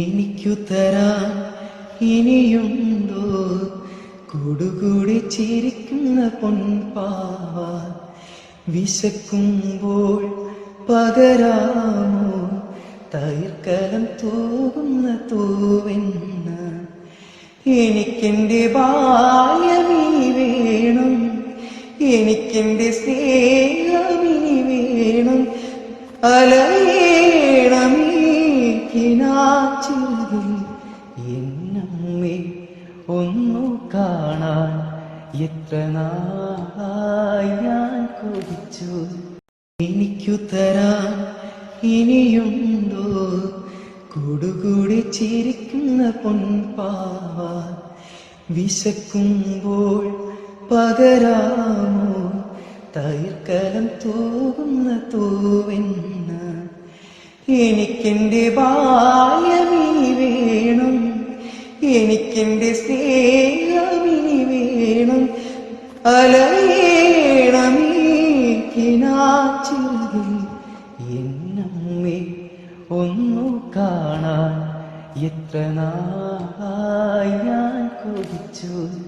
എനിക്കു തരാൻ ഇനിയുണ്ടോ? കൂടുകൂടി ചിരിക്കുന്ന പൊൻപാവ വിശക്കുമ്പോൾ പകരാമോ? തൈർക്കലം തൂകുന്ന തൂവെന്ന എനിക്കെന്റെ ബാല്യമീ വേണം. എനിക്കെന്റെ സ്നേഹമിനി വേണം. അലയേണമേ കിനാച്ചിൽ എന്നമ്മേ ഒന്നു കാണാൻ എത്ര നാളായി ഞാൻ കൊതിച്ചു. എനിക്കു തരാൻ ഇനിയുണ്ടോ? കൂടുകൂടി ചിരിക്കുന്ന പൊൻപാവ വിശക്കുമ്പോൾ പകരാമോ? തൈർക്കലം തൂകുന്ന തൂവെന്ന എനിക്കെന്റെ ബാല്യമീ വേണം. എനിക്കെന്റെ സ്നേഹമിനി വേണം. അലയേണമേ എന്നെ ഒന്നു കാണാൻ എത്ര നാളായി ഞാൻ കൊതിച്ചു.